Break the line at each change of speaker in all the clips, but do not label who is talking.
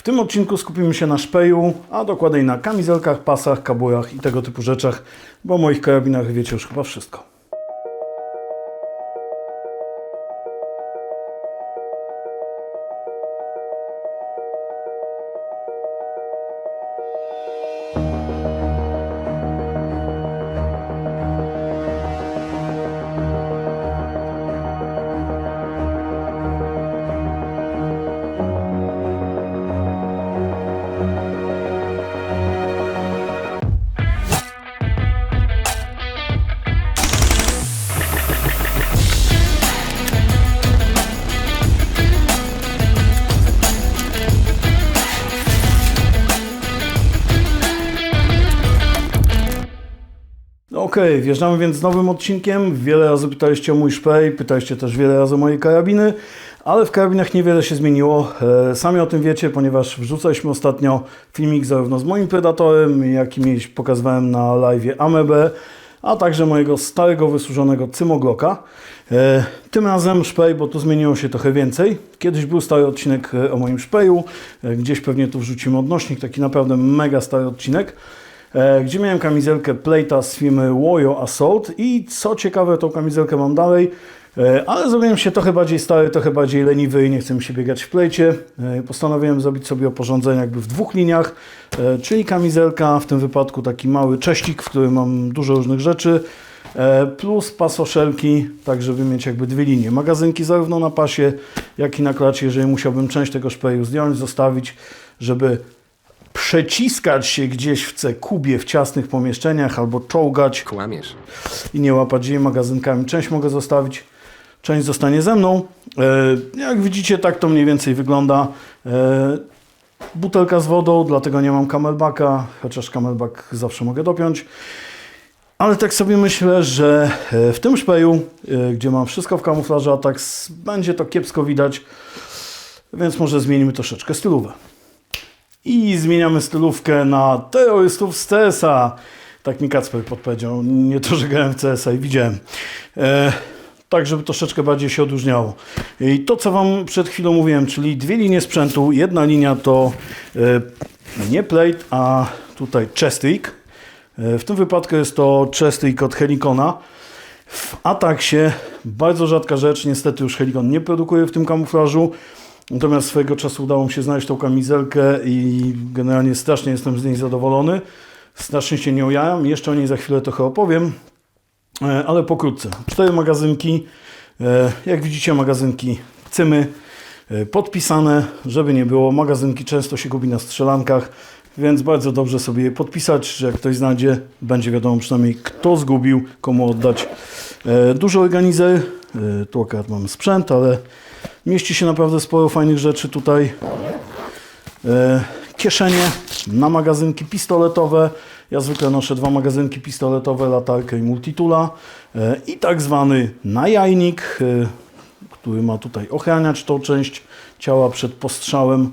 W tym odcinku skupimy się na szpeju, a dokładniej na kamizelkach, pasach, kaburach i tego typu rzeczach, bo o moich karabinach wiecie już chyba wszystko. Okej, wjeżdżamy więc z nowym odcinkiem. Wiele razy pytaliście o mój szpej, pytaliście też wiele razy o moje karabiny, ale w karabinach niewiele się zmieniło. E, Sami o tym wiecie, ponieważ wrzucaliśmy ostatnio filmik zarówno z moim Predatorem, jak i mieliś- pokazywałem na live Amebę, a także mojego starego, wysłużonego Cymoglocka. E, Tym razem szpej, bo tu zmieniło się trochę więcej. Kiedyś był stary odcinek e, o moim szpeju, gdzieś pewnie tu wrzucimy odnośnik, taki naprawdę mega stary odcinek gdzie miałem kamizelkę Plate'a z firmy Wojo Assault i co ciekawe, tą kamizelkę mam dalej, e, ale zrobiłem się trochę bardziej stary, trochę bardziej leniwy i nie chcę mi się biegać w plejcie. E, Postanowiłem zrobić sobie oporządzenie jakby w dwóch liniach, e, czyli kamizelka, w tym wypadku taki mały cześcik, w którym mam dużo różnych rzeczy, e, plus pasoszelki, tak żeby mieć jakby dwie linie. Magazynki zarówno na pasie, jak i na klacie, jeżeli musiałbym część tego szpeju zdjąć, zostawić, żeby przeciskać się gdzieś w C-kubie w ciasnych pomieszczeniach albo czołgać
Kłamiesz.
i nie łapać jej magazynkami. Część mogę zostawić, część zostanie ze mną. E, Jak widzicie, tak to mniej więcej wygląda. E, Butelka z wodą, dlatego nie mam camelbacka, chociaż camelback zawsze mogę dopiąć. Ale tak sobie myślę, że e, w tym szpeju, e, gdzie mam wszystko w kamuflażu Atax, będzie to kiepsko widać, więc może zmienimy troszeczkę stylówę. I zmieniamy stylówkę na terrorystów z CS-a. Tak mi Kacper podpowiedział. Nie to, że grałem w CS-a i widziałem. E, tak, żeby troszeczkę bardziej się odróżniało. I to, co Wam przed chwilą mówiłem, czyli dwie linie sprzętu. Jedna linia to e, nie plate, a tutaj chestrik. E, w tym wypadku jest to chestrik od Helikona. W Ataxie bardzo rzadka rzecz, niestety już Helikon nie produkuje w tym kamuflażu. Natomiast swojego czasu udało mi się znaleźć tą kamizelkę i generalnie strasznie jestem z niej zadowolony. Strasznie się nią jajam. Jeszcze o niej za chwilę trochę opowiem, E, ale pokrótce. Cztery magazynki. E, Jak widzicie, magazynki cymy e, podpisane, żeby nie było. Magazynki często się gubi na strzelankach, więc bardzo dobrze sobie je podpisać, że jak ktoś znajdzie, będzie wiadomo przynajmniej kto zgubił, komu oddać. Duży organizer. Tu akurat mamy sprzęt, ale mieści się naprawdę sporo fajnych rzeczy tutaj. E, Kieszenie na magazynki pistoletowe. Ja zwykle noszę dwa magazynki pistoletowe, latarkę i multitula. E, I tak zwany najajnik, e, który ma tutaj ochraniać tą część ciała przed postrzałem.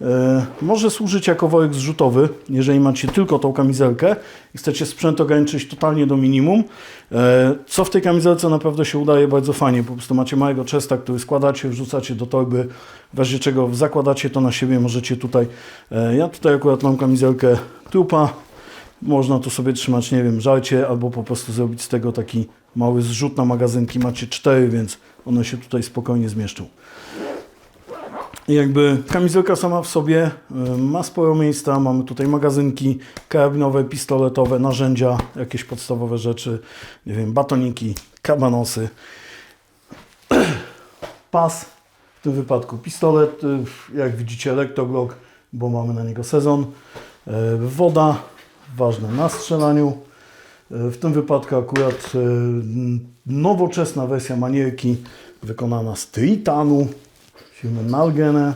E, Może służyć jako worek zrzutowy, jeżeli macie tylko tą kamizelkę i chcecie sprzęt ograniczyć totalnie do minimum. E, Co w tej kamizelce naprawdę się udaje bardzo fajnie. Po prostu macie małego chesta, który składacie, wrzucacie do torby, w razie czego zakładacie to na siebie, możecie tutaj. e, Ja tutaj akurat mam kamizelkę trupa. Można tu sobie trzymać, nie wiem, żarcie, albo po prostu zrobić z tego taki mały zrzut na magazynki. Macie cztery, więc one się tutaj spokojnie zmieszczą. Jakby kamizelka sama w sobie y, ma sporo miejsca. Mamy tutaj magazynki karabinowe, pistoletowe, narzędzia, jakieś podstawowe rzeczy, nie wiem, batoniki, kabanosy. Pas, w tym wypadku pistolet, y, jak widzicie elektroglock, bo mamy na niego sezon. Y, Woda, ważne na strzelaniu. W tym wypadku akurat y, nowoczesna wersja manierki wykonana z tritanu firmy Nalgene.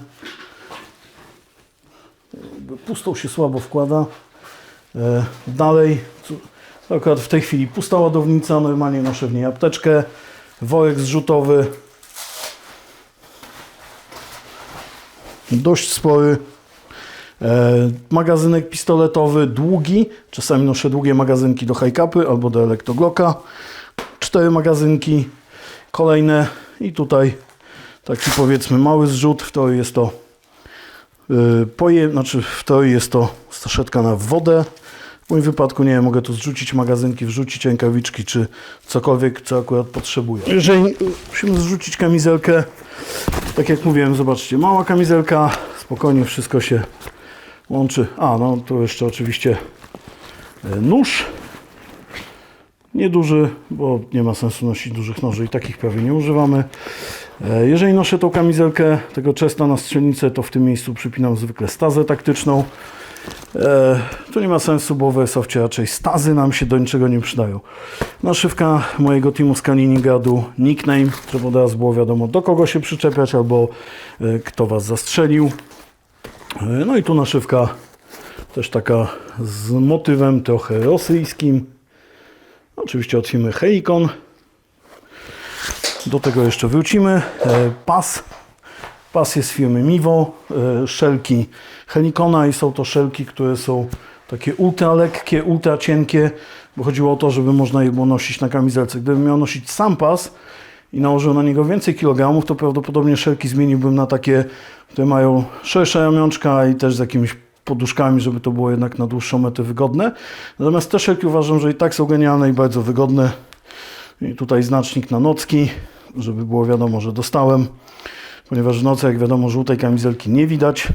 Pustą się słabo wkłada. E, Dalej, akurat w tej chwili pusta ładownica, normalnie noszę w niej apteczkę, worek zrzutowy, dość spory, E, magazynek pistoletowy długi, czasami noszę długie magazynki do high-capy albo do elektroglocka, cztery magazynki, kolejne i tutaj taki powiedzmy mały zrzut, w to jest to Yy, znaczy w teorii jest to saszetka na wodę. W moim wypadku nie mogę tu zrzucić magazynki, wrzucić rękawiczki, czy cokolwiek, co akurat potrzebuję. Jeżeli musimy zrzucić kamizelkę, tak jak mówiłem, zobaczcie, mała kamizelka, spokojnie wszystko się łączy. A, no tu jeszcze oczywiście yy, nóż. Nieduży, bo nie ma sensu nosić dużych noży i takich prawie nie używamy. E, Jeżeli noszę tą kamizelkę tego czesta na strzelnicę, to w tym miejscu przypinam zwykle stazę taktyczną. E, to nie ma sensu, bo w Airsoftie raczej stazy nam się do niczego nie przydają. Naszywka mojego teamu z Kaliningradu, nickname, żeby od razu było wiadomo do kogo się przyczepiać albo e, kto Was zastrzelił. No i tu naszywka też taka z motywem trochę rosyjskim. Oczywiście od firmy Heikon. Do tego jeszcze wrócimy. E, Pas. Pas jest firmy Mivo. E, Szelki Helikona i są to szelki, które są takie ultra lekkie, ultra cienkie, bo chodziło o to, żeby można je było nosić na kamizelce. Gdybym miał nosić sam pas i nałożył na niego więcej kilogramów, to prawdopodobnie szelki zmieniłbym na takie, które mają szersze ramionczka i też z jakimiś poduszkami, żeby to było jednak na dłuższą metę wygodne. Natomiast te szelki uważam, że i tak są genialne i bardzo wygodne. I tutaj znacznik na nocki, żeby było wiadomo, że dostałem, ponieważ w nocy, jak wiadomo, żółtej kamizelki nie widać.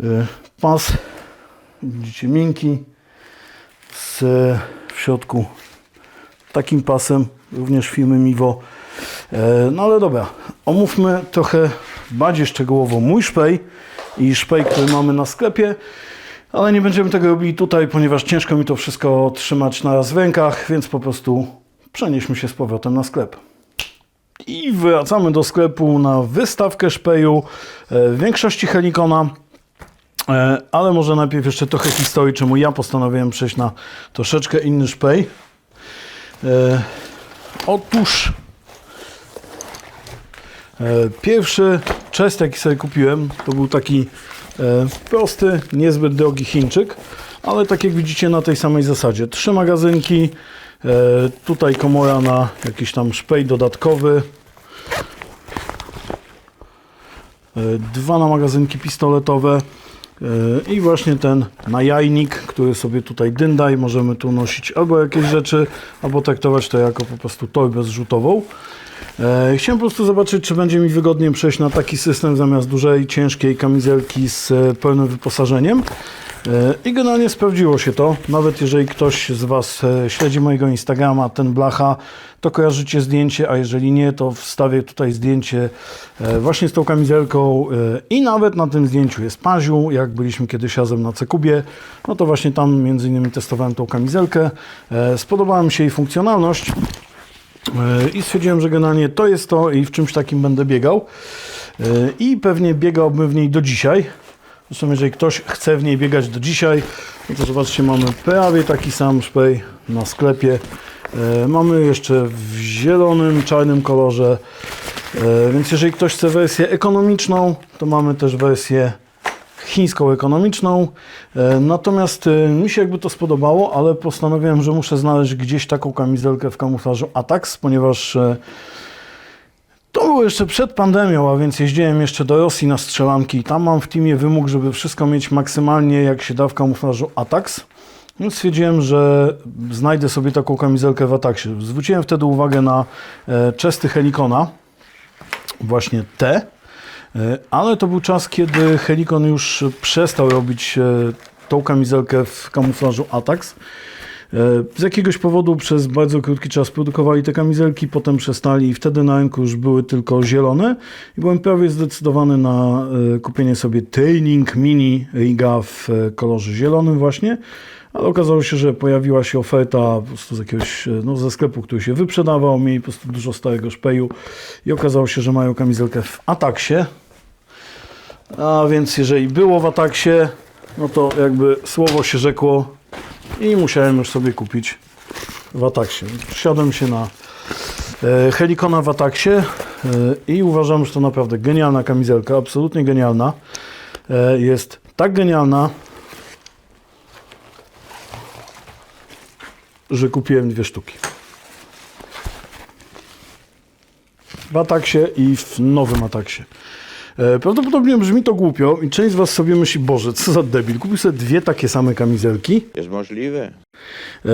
Y, Pas, widzicie, miękki, z w środku takim pasem, również firmy Mivo. E, No ale dobra, omówmy trochę bardziej szczegółowo mój szpej i szpej, który mamy na sklepie. Ale nie będziemy tego robili tutaj, ponieważ ciężko mi to wszystko trzymać na raz w rękach, więc po prostu przenieśmy się z powrotem na sklep. I wracamy do sklepu na wystawkę szpeju e, w większości Helikona. E, Ale może najpierw jeszcze trochę historii, czemu ja postanowiłem przejść na troszeczkę inny szpej. Otóż e, pierwszy chest, jaki sobie kupiłem, to był taki e, prosty, niezbyt drogi Chińczyk, ale tak jak widzicie na tej samej zasadzie. Trzy magazynki, e, tutaj komora na jakiś tam szpej dodatkowy, dwa na magazynki pistoletowe i właśnie ten najajnik, który sobie tutaj dynda i możemy tu nosić albo jakieś rzeczy, albo traktować to jako po prostu torbę zrzutową. E, Chciałem po prostu zobaczyć, czy będzie mi wygodniej przejść na taki system zamiast dużej, ciężkiej kamizelki z e, pełnym wyposażeniem. E, I generalnie sprawdziło się to. Nawet jeżeli ktoś z Was e, śledzi mojego Instagrama, ten blacha, to kojarzycie zdjęcie, a jeżeli nie, to wstawię tutaj zdjęcie e, właśnie z tą kamizelką. I nawet na tym zdjęciu jest Paziu, jak byliśmy kiedyś razem na Cekubie, no to właśnie tam między innymi testowałem tą kamizelkę. Spodobała mi się jej funkcjonalność. I stwierdziłem, że generalnie to jest to i w czymś takim będę biegał. I pewnie biegałbym w niej do dzisiaj. Zresztą jeżeli ktoś chce w niej biegać do dzisiaj, no to zobaczcie, mamy prawie taki sam szpej na sklepie. E, Mamy jeszcze w zielonym, czarnym kolorze. E, Więc jeżeli ktoś chce wersję ekonomiczną, to mamy też wersję chińską ekonomiczną. E, Natomiast mi się jakby to spodobało, ale postanowiłem, że muszę znaleźć gdzieś taką kamizelkę w kamuflażu Atax, ponieważ to było jeszcze przed pandemią, a więc jeździłem jeszcze do Rosji na strzelanki i tam mam w teamie wymóg, żeby wszystko mieć maksymalnie jak się da w kamuflażu Atax. Więc stwierdziłem, że znajdę sobie taką kamizelkę w Ataxie. Zwróciłem wtedy uwagę na e, czesty Helikona, właśnie te, E, Ale to był czas, kiedy Helikon już przestał robić e, tą kamizelkę w kamuflażu Atax. E, Z jakiegoś powodu przez bardzo krótki czas produkowali te kamizelki, potem przestali i wtedy na rynku już były tylko zielone. I byłem prawie zdecydowany na e, kupienie sobie Training Mini Riga w e, kolorze zielonym właśnie, ale okazało się, że pojawiła się oferta po prostu z jakiegoś, no ze sklepu, który się wyprzedawał, mieli po prostu dużo starego szpeju. I okazało się, że mają kamizelkę w Ataxie, a więc jeżeli było w Ataksie, no to jakby słowo się rzekło i musiałem już sobie kupić w Ataksie. Wsiadłem się na e, Helikona w Ataksie e, i uważam, że to naprawdę genialna kamizelka, absolutnie genialna. E, jest tak genialna, że kupiłem dwie sztuki. W Ataksie i w nowym Ataksie. E, Prawdopodobnie brzmi to głupio i część z Was sobie myśli, Boże, co za debil, kupił sobie dwie takie same kamizelki.
Jest możliwe.
E,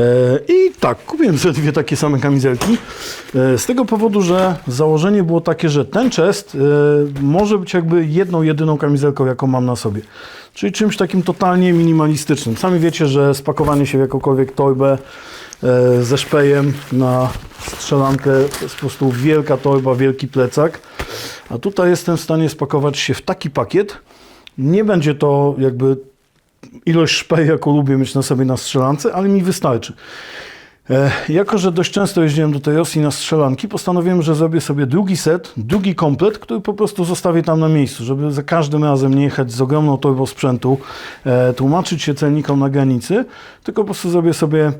I tak, kupiłem sobie dwie takie same kamizelki. e, Z tego powodu, że założenie było takie, że ten chest może być jakby jedną, jedyną kamizelką, jaką mam na sobie. Czyli czymś takim totalnie minimalistycznym. Sami wiecie, że spakowanie się w jakąkolwiek torbę ze szpejem na strzelankę jest po prostu wielka torba, wielki plecak. A tutaj jestem w stanie spakować się w taki pakiet. Nie będzie to jakby ilość szpej, jaką lubię mieć na sobie na strzelance, ale mi wystarczy. E, jako, że dość często jeździłem do tej Rosji na strzelanki, postanowiłem, że zrobię sobie drugi set, drugi komplet, który po prostu zostawię tam na miejscu, żeby za każdym razem nie jechać z ogromną torbą sprzętu, e, tłumaczyć się celnikom na granicy, tylko po prostu zrobię sobie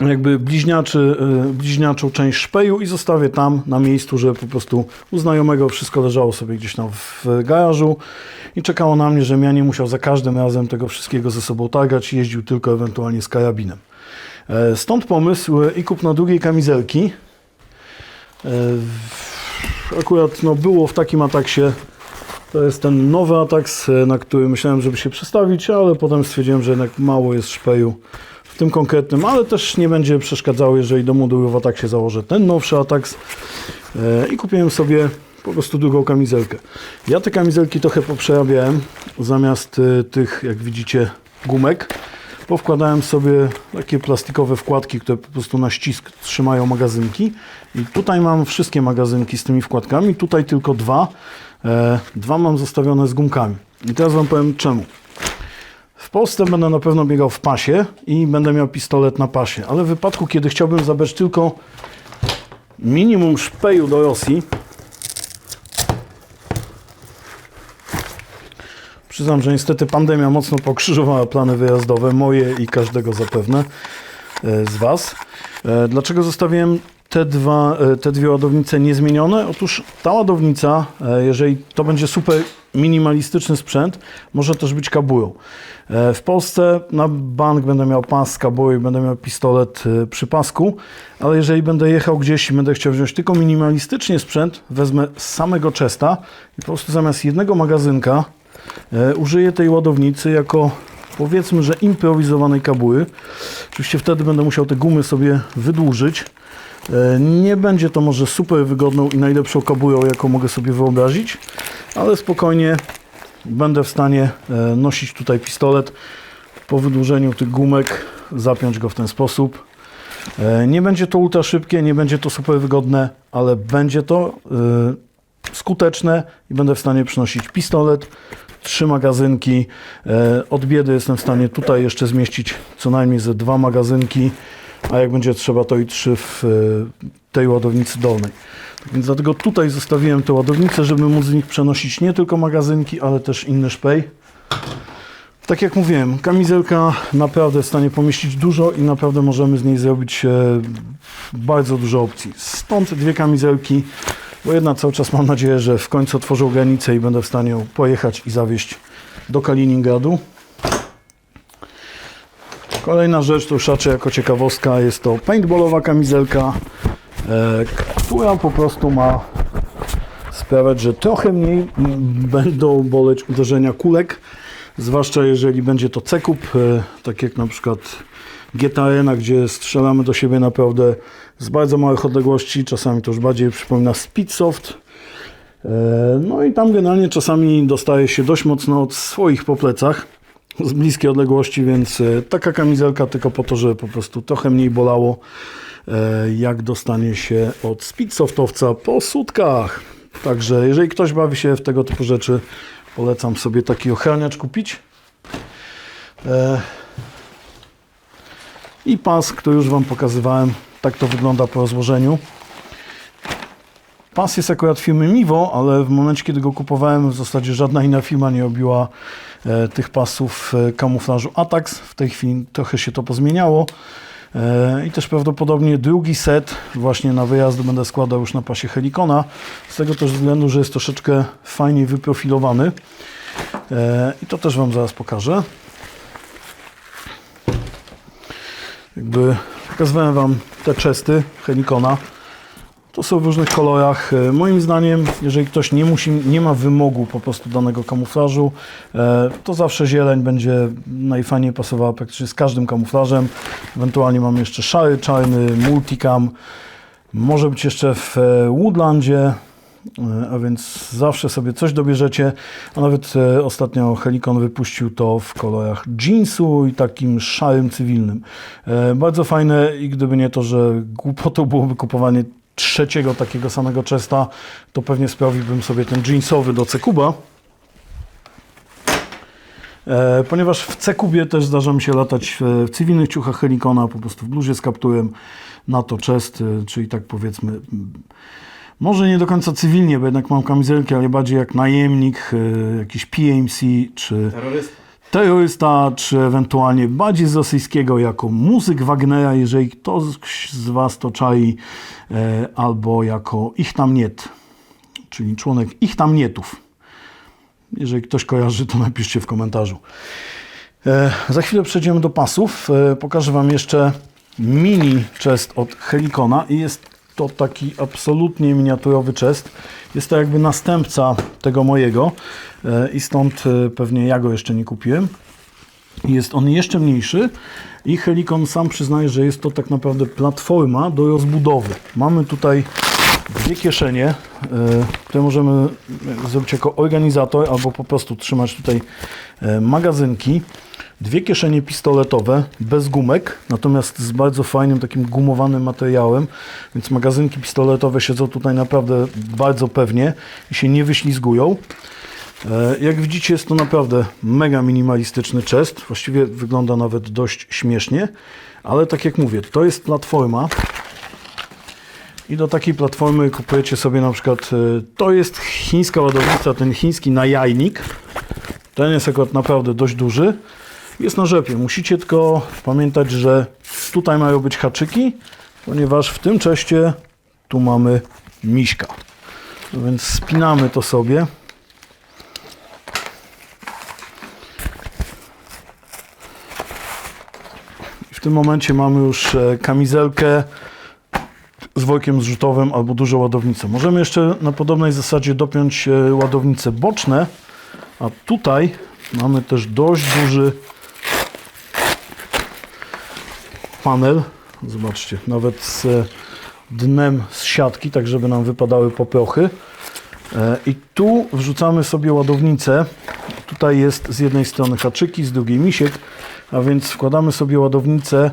jakby bliźniaczy, y, bliźniaczą część szpeju i zostawię tam na miejscu, że po prostu u znajomego wszystko leżało sobie gdzieś tam w garażu i czekało na mnie, żebym ja nie musiał za każdym razem tego wszystkiego ze sobą targać, jeździł tylko ewentualnie z karabinem. E, Stąd pomysł e, i kupno drugiej kamizelki. E, Akurat no, było w takim ataksie to jest ten nowy Atax, e, na który myślałem, żeby się przestawić, ale potem stwierdziłem, że jednak mało jest szpeju tym konkretnym, ale też nie będzie przeszkadzało, jeżeli do modułu w Ataxie założę ten nowszy Atax e, i kupiłem sobie po prostu drugą kamizelkę. Ja te kamizelki trochę poprzerabiałem, zamiast e, tych, jak widzicie, gumek, powkładałem sobie takie plastikowe wkładki, które po prostu na ścisk trzymają magazynki i tutaj mam wszystkie magazynki z tymi wkładkami, tutaj tylko dwa, e, dwa mam zostawione z gumkami. I teraz Wam powiem czemu. W Polsce będę na pewno biegał w pasie i będę miał pistolet na pasie, ale w wypadku, kiedy chciałbym zabrać tylko minimum szpeju do Rosji, przyznam, że niestety pandemia mocno pokrzyżowała plany wyjazdowe, moje i każdego zapewne e, z Was. E, Dlaczego zostawiłem te, dwa, e, te dwie ładownice niezmienione? Otóż ta ładownica, jeżeli to będzie super minimalistyczny sprzęt, może też być kaburą. E, W Polsce na bank będę miał pas z kabury i będę miał pistolet e, przy pasku, ale jeżeli będę jechał gdzieś i będę chciał wziąć tylko minimalistycznie sprzęt, wezmę z samego chesta i po prostu zamiast jednego magazynka e, użyję tej ładownicy jako powiedzmy, że improwizowanej kabury. Oczywiście wtedy będę musiał te gumy sobie wydłużyć. Nie będzie to może super wygodną i najlepszą kaburą, jaką mogę sobie wyobrazić, ale spokojnie będę w stanie e, nosić tutaj pistolet. Po wydłużeniu tych gumek zapiąć go w ten sposób. E, Nie będzie to ultra szybkie, nie będzie to super wygodne, ale będzie to e, skuteczne i będę w stanie przynosić pistolet, trzy magazynki. Od biedy jestem w stanie tutaj jeszcze zmieścić co najmniej ze dwa magazynki, a jak będzie trzeba, to i trzy w tej ładownicy dolnej. Więc dlatego tutaj zostawiłem tę ładownicę, żeby móc z nich przenosić nie tylko magazynki, ale też inny szpej. Tak jak mówiłem, kamizelka naprawdę w stanie pomieścić dużo i naprawdę możemy z niej zrobić e, bardzo dużo opcji. Stąd dwie kamizelki, bo jedna cały czas mam nadzieję, że w końcu otworzą granicę i będę w stanie ją pojechać i zawieźć do Kaliningradu. Kolejna rzecz, to już raczej jako ciekawostka, jest to paintballowa kamizelka, która po prostu ma sprawiać, że trochę mniej będą boleć uderzenia kulek, zwłaszcza jeżeli będzie to cekup, e, tak jak na przykład Arena, gdzie strzelamy do siebie naprawdę z bardzo małych odległości, czasami to już bardziej przypomina Speedsoft. E, No i tam generalnie czasami dostaje się dość mocno od swoich po plecach z bliskiej odległości, więc e, taka kamizelka tylko po to, żeby po prostu trochę mniej bolało, e, jak dostanie się od speedsoftowca po sutkach. Także jeżeli ktoś bawi się w tego typu rzeczy, polecam sobie taki ochraniacz kupić. E, I pas, który już Wam pokazywałem, tak to wygląda po rozłożeniu. Pas jest akurat firmy Mivo, ale w momencie, kiedy go kupowałem, w zasadzie żadna inna firma nie robiła e, tych pasów e, kamuflażu Atax. W tej chwili trochę się to pozmieniało. E, I też prawdopodobnie drugi set właśnie na wyjazdy będę składał już na pasie Helikona. Z tego też względu, że jest troszeczkę fajniej wyprofilowany. E, I to też Wam zaraz pokażę. Jakby pokazywałem Wam te chesty Helikona. To są w różnych kolorach. E, Moim zdaniem, jeżeli ktoś nie musi, nie ma wymogu po prostu danego kamuflażu, e, to zawsze zieleń będzie najfajniej pasowała praktycznie z każdym kamuflażem. Ewentualnie mamy jeszcze szary, czarny, multicam. Może być jeszcze w e, Woodlandzie, a więc zawsze sobie coś dobierzecie. A nawet ostatnio Helikon wypuścił to w kolorach jeansu i takim szarym cywilnym. Bardzo fajne i gdyby nie to, że głupotą byłoby kupowanie trzeciego takiego samego chesta, to pewnie sprawiłbym sobie ten jeansowy do C-Kuba. E, Ponieważ w C-Kubie też zdarza mi się latać e, w cywilnych ciuchach Helikona, po prostu w bluzie z kapturem na to chest, e, czyli tak powiedzmy, m, może nie do końca cywilnie, bo jednak mam kamizelkę, ale bardziej jak najemnik, jakiś PMC, czy
Terrorysta.
Terrorysta, czy ewentualnie bardziej z rosyjskiego jako muzyk Wagnera, jeżeli ktoś z Was to czai, e, albo jako ich tam niet, czyli członek ich tam nietów. Jeżeli ktoś kojarzy, to napiszcie w komentarzu. E, za chwilę przejdziemy do pasów. E, pokażę Wam jeszcze mini chest od Helikona i jest to taki absolutnie miniaturowy chest. Jest to jakby następca tego mojego e, i stąd e, pewnie ja go jeszcze nie kupiłem. Jest on jeszcze mniejszy i Helikon sam przyznaje, że jest to tak naprawdę platforma do rozbudowy. Mamy tutaj dwie kieszenie, e, które możemy zrobić jako organizator albo po prostu trzymać tutaj magazynki. Dwie kieszenie pistoletowe bez gumek, natomiast z bardzo fajnym takim gumowanym materiałem, więc magazynki pistoletowe siedzą tutaj naprawdę bardzo pewnie i się nie wyślizgują. E, Jak widzicie, jest to naprawdę mega minimalistyczny chest. Właściwie wygląda nawet dość śmiesznie, ale tak jak mówię, to jest platforma. I do takiej platformy kupujecie sobie na przykład, e, to jest chińska ładownica, ten chiński najajnik. Ten jest akurat naprawdę dość duży. Jest na rzepie. Musicie tylko pamiętać, że tutaj mają być haczyki, ponieważ w tym czeście tu mamy miśka. No więc spinamy to sobie. W tym momencie mamy już e, kamizelkę z workiem zrzutowym albo dużą ładownicę. Możemy jeszcze na podobnej zasadzie dopiąć e, ładownice boczne, a tutaj mamy też dość duży panel. Zobaczcie, nawet z e, dnem z siatki, tak żeby nam wypadały popiochy. E, I tu wrzucamy sobie ładownicę. Tutaj jest z jednej strony haczyki, z drugiej misiek, a więc wkładamy sobie ładownice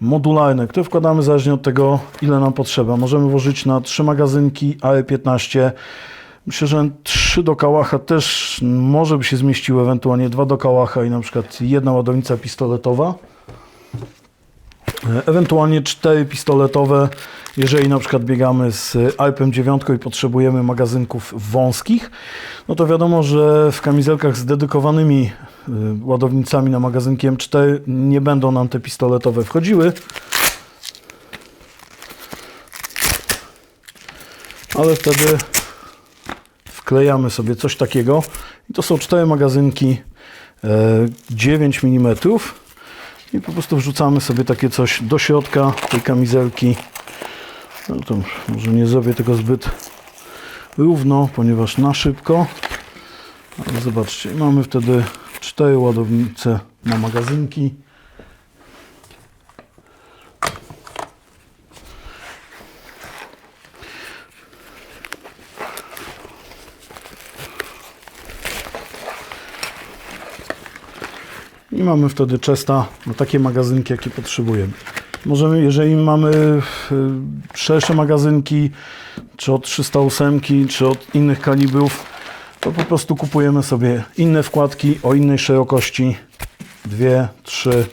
modularne, które wkładamy zależnie od tego, ile nam potrzeba. Możemy włożyć na trzy magazynki AE15. Myślę, że trzy do kałacha też może by się zmieściły, ewentualnie dwa do kałacha i na przykład jedna ładownica pistoletowa. Ewentualnie cztery pistoletowe, jeżeli na przykład biegamy z Alpem 9 i potrzebujemy magazynków wąskich, no to wiadomo, że w kamizelkach z dedykowanymi y, ładownicami na magazynki M4 nie będą nam te pistoletowe wchodziły. Ale wtedy wklejamy sobie coś takiego. I to są cztery magazynki e, 9 mm. I po prostu wrzucamy sobie takie coś do środka tej kamizelki. No to może nie zrobię tego zbyt równo, ponieważ na szybko. Ale zobaczcie, mamy wtedy cztery ładownice na magazynki. Mamy wtedy czesta na takie magazynki, jakie potrzebujemy. Możemy, jeżeli mamy y, szersze magazynki, czy od 308, czy od innych kalibrów, to po prostu kupujemy sobie inne wkładki o innej szerokości. Dwie, trzy,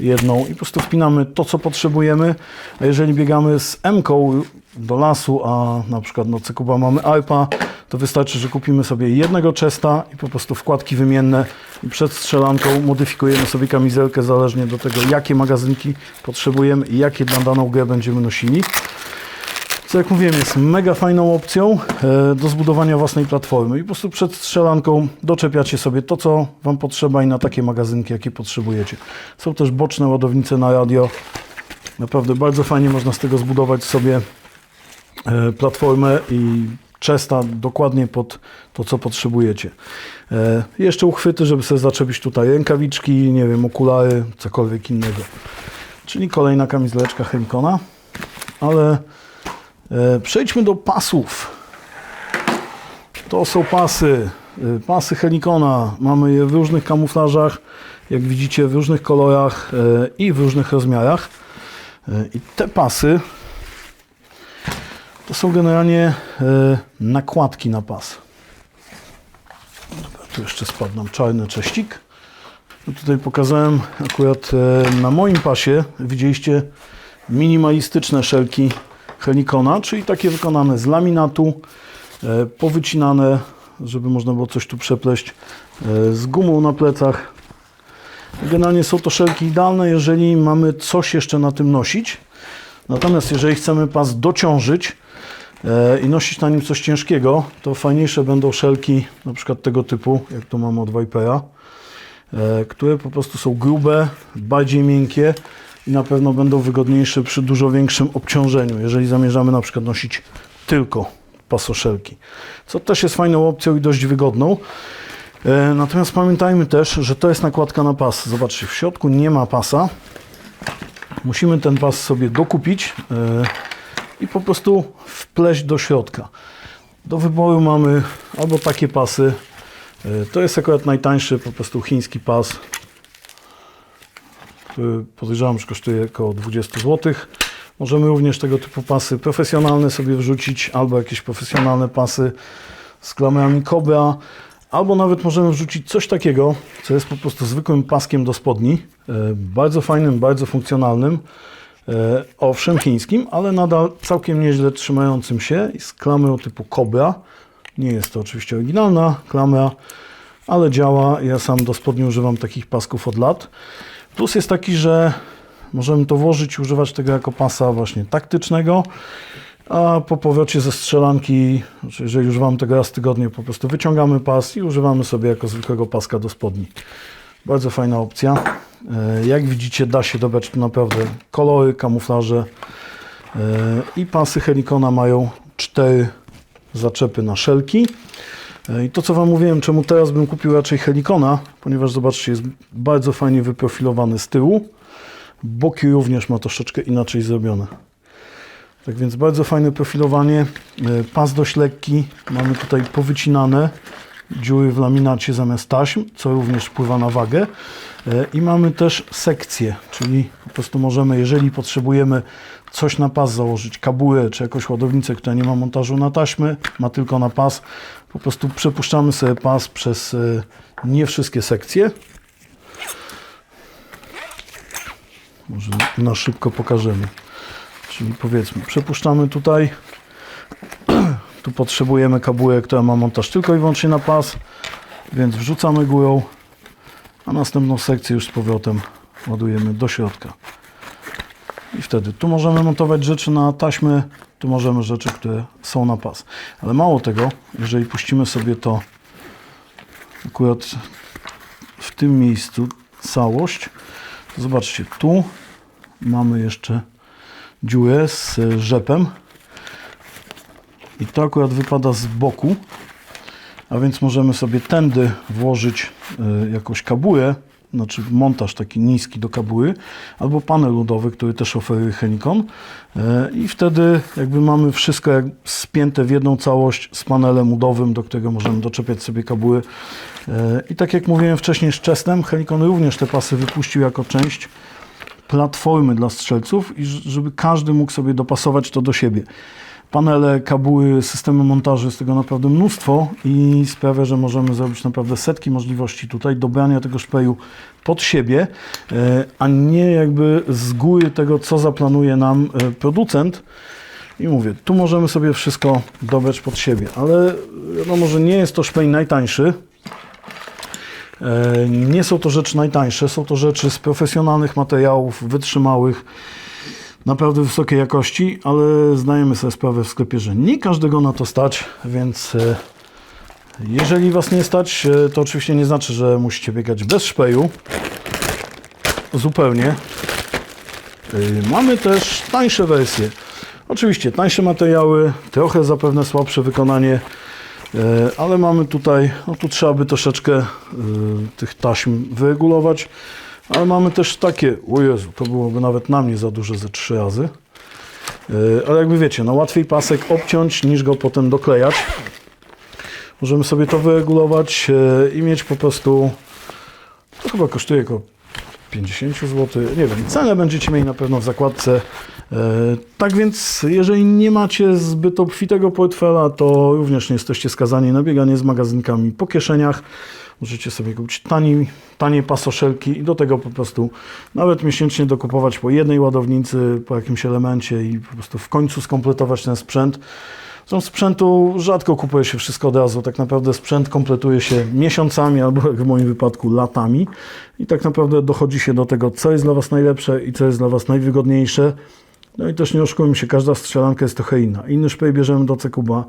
jedną i po prostu wpinamy to, co potrzebujemy. A jeżeli biegamy z m do lasu, a na przykład no Cekuba mamy Alpa, to wystarczy, że kupimy sobie jednego chesta i po prostu wkładki wymienne i przed strzelanką modyfikujemy sobie kamizelkę zależnie do tego, jakie magazynki potrzebujemy i jakie na daną grę będziemy nosili. Co jak mówiłem, jest mega fajną opcją e, do zbudowania własnej platformy. I po prostu przed strzelanką doczepiacie sobie to, co Wam potrzeba i na takie magazynki, jakie potrzebujecie. Są też boczne ładownice na radio. Naprawdę bardzo fajnie można z tego zbudować sobie e, platformę i czesta dokładnie pod to, co potrzebujecie. E, Jeszcze uchwyty, żeby sobie zaczepić tutaj rękawiczki, nie wiem, okulary, cokolwiek innego. Czyli kolejna kamizeleczka Helikona. Ale e, przejdźmy do pasów. To są pasy. y, Pasy Helikona. Mamy je w różnych kamuflażach, jak widzicie, w różnych kolorach y, i w różnych rozmiarach. Y, I te pasy to są generalnie y, nakładki na pas. Tu jeszcze spadł nam czarny cześcik. No tutaj pokazałem akurat y, na moim pasie, widzieliście minimalistyczne szelki Helikona, czyli takie wykonane z laminatu, e, powycinane, żeby można było coś tu przepleść, e, z gumą na plecach. Generalnie są to szelki idealne, jeżeli mamy coś jeszcze na tym nosić. Natomiast jeżeli chcemy pas dociążyć e, i nosić na nim coś ciężkiego, to fajniejsze będą szelki na przykład tego typu, jak tu mamy od Vipera, e, które po prostu są grube, bardziej miękkie i na pewno będą wygodniejsze przy dużo większym obciążeniu, jeżeli zamierzamy na przykład nosić tylko pasoszelki, co też jest fajną opcją i dość wygodną. E, Natomiast pamiętajmy też, że to jest nakładka na pas. Zobaczcie, w środku nie ma pasa. Musimy ten pas sobie dokupić e, i po prostu wpleść do środka. Do wyboru mamy albo takie pasy. e, To jest akurat najtańszy, po prostu chiński pas który podejrzewam, że kosztuje około 20 zł. Możemy również tego typu pasy profesjonalne sobie wrzucić, albo jakieś profesjonalne pasy z klamerami Cobra, albo nawet możemy wrzucić coś takiego, co jest po prostu zwykłym paskiem do spodni, e, bardzo fajnym, bardzo funkcjonalnym, owszem chińskim, ale nadal całkiem nieźle trzymającym się z klamerą typu Cobra. Nie jest to oczywiście oryginalna klamra, ale działa. Ja sam do spodni używam takich pasków od lat. Plus jest taki, że możemy to włożyć i używać tego jako pasa właśnie taktycznego, a po powrocie ze strzelanki, znaczy jeżeli używamy tego raz tygodniu, po prostu wyciągamy pas i używamy sobie jako zwykłego paska do spodni. Bardzo fajna opcja. E, Jak widzicie, da się dobrać naprawdę kolory, kamuflaże e, i pasy Helikona mają cztery zaczepy na szelki. E, I to, co Wam mówiłem, czemu teraz bym kupił raczej Helikona, ponieważ zobaczcie, jest bardzo fajnie wyprofilowany z tyłu. Boki również ma troszeczkę inaczej zrobione. Tak więc bardzo fajne profilowanie. Pas dość lekki. Mamy tutaj powycinane dziury w laminacie zamiast taśm, co również wpływa na wagę. E, I mamy też sekcję, czyli po prostu możemy, jeżeli potrzebujemy coś na pas założyć, kabułę czy jakąś ładownicę, która nie ma montażu na taśmy, ma tylko na pas, po prostu przepuszczamy sobie pas przez e, nie wszystkie sekcje. Może na szybko pokażemy. Czyli powiedzmy, przepuszczamy tutaj. Tu potrzebujemy kabułę, która ma montaż tylko i wyłącznie na pas, więc wrzucamy górą, a następną sekcję już z powrotem ładujemy do środka. I wtedy tu możemy montować rzeczy na taśmy, tu możemy rzeczy, które są na pas. Ale mało tego, jeżeli puścimy sobie to akurat w tym miejscu całość, to zobaczcie, tu mamy jeszcze dziurę z rzepem i to akurat wypada z boku, a więc możemy sobie tędy włożyć y, jakąś kabułę, znaczy montaż taki niski do kabuły, albo panel ludowy, który też oferuje Henikon y, i wtedy jakby mamy wszystko jak spięte w jedną całość z panelem udowym, do którego możemy doczepiać sobie kabuły. I tak jak mówiłem wcześniej z Chestem, Henikon również te pasy wypuścił jako część platformy dla strzelców i żeby każdy mógł sobie dopasować to do siebie. Panele, kabuły, systemy montażu, jest tego naprawdę mnóstwo i sprawia, że możemy zrobić naprawdę setki możliwości tutaj dobrania tego szpeju pod siebie, e, a nie jakby z góry tego, co zaplanuje nam e, producent. I mówię, tu możemy sobie wszystko dobrać pod siebie, ale wiadomo, że nie jest to szpej najtańszy, E, Nie są to rzeczy najtańsze, są to rzeczy z profesjonalnych materiałów, wytrzymałych, naprawdę wysokiej jakości, ale zdajemy sobie sprawę w sklepie, że nie każdego na to stać, więc e, jeżeli Was nie stać, e, to oczywiście nie znaczy, że musicie biegać bez szpeju. Zupełnie. E, Mamy też tańsze wersje. Oczywiście tańsze materiały, trochę zapewne słabsze wykonanie, ale mamy tutaj, no tu trzeba by troszeczkę tych taśm wyregulować, ale mamy też takie, o Jezu, to byłoby nawet na mnie za duże ze trzy razy. E, Ale jakby wiecie, no łatwiej pasek obciąć niż go potem doklejać. Możemy sobie to wyregulować e, i mieć po prostu, to chyba kosztuje około 50 zł, nie wiem, cenę będziecie mieli na pewno w zakładce. E, Tak więc, jeżeli nie macie zbyt obfitego portfela, to również nie jesteście skazani na bieganie z magazynkami po kieszeniach. Możecie sobie kupić tani, tanie pasoszelki i do tego po prostu nawet miesięcznie dokupować po jednej ładownicy, po jakimś elemencie i po prostu w końcu skompletować ten sprzęt. Są sprzętu rzadko kupuje się wszystko od razu. Tak naprawdę sprzęt kompletuje się miesiącami albo w moim wypadku latami. I tak naprawdę dochodzi się do tego, co jest dla Was najlepsze i co jest dla Was najwygodniejsze. No i też nie oszukujmy się, każda strzelanka jest trochę inna. Inny szpej bierzemy do Cekuba,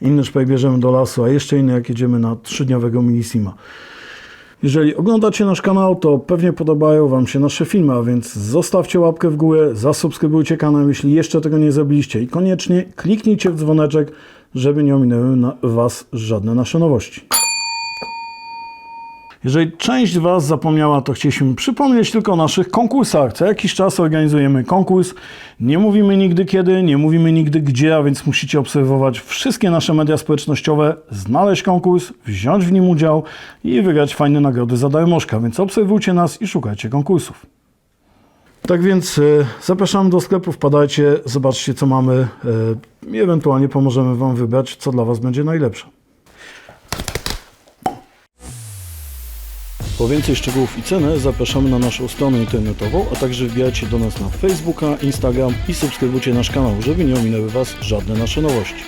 inny szpej bierzemy do lasu, a jeszcze inny jak jedziemy na trzydniowego minisima. Jeżeli oglądacie nasz kanał, to pewnie podobają Wam się nasze filmy, a więc zostawcie łapkę w górę, zasubskrybujcie kanał, jeśli jeszcze tego nie zrobiliście i koniecznie kliknijcie w dzwoneczek, żeby nie ominęły Was żadne nasze nowości. Jeżeli część Was zapomniała, to chcieliśmy przypomnieć tylko o naszych konkursach. Co jakiś czas organizujemy konkurs. Nie mówimy nigdy kiedy, nie mówimy nigdy gdzie, a więc musicie obserwować wszystkie nasze media społecznościowe, znaleźć konkurs, wziąć w nim udział i wygrać fajne nagrody za darmożka. Więc obserwujcie nas i szukajcie konkursów. Tak więc e, zapraszam do sklepu, wpadajcie, zobaczcie co mamy e, i ewentualnie pomożemy Wam wybrać, co dla Was będzie najlepsze. Po więcej szczegółów i cenę zapraszamy na naszą stronę internetową, a także wbijajcie do nas na Facebooka, Instagram i subskrybujcie nasz kanał, żeby nie ominęły Was żadne nasze nowości.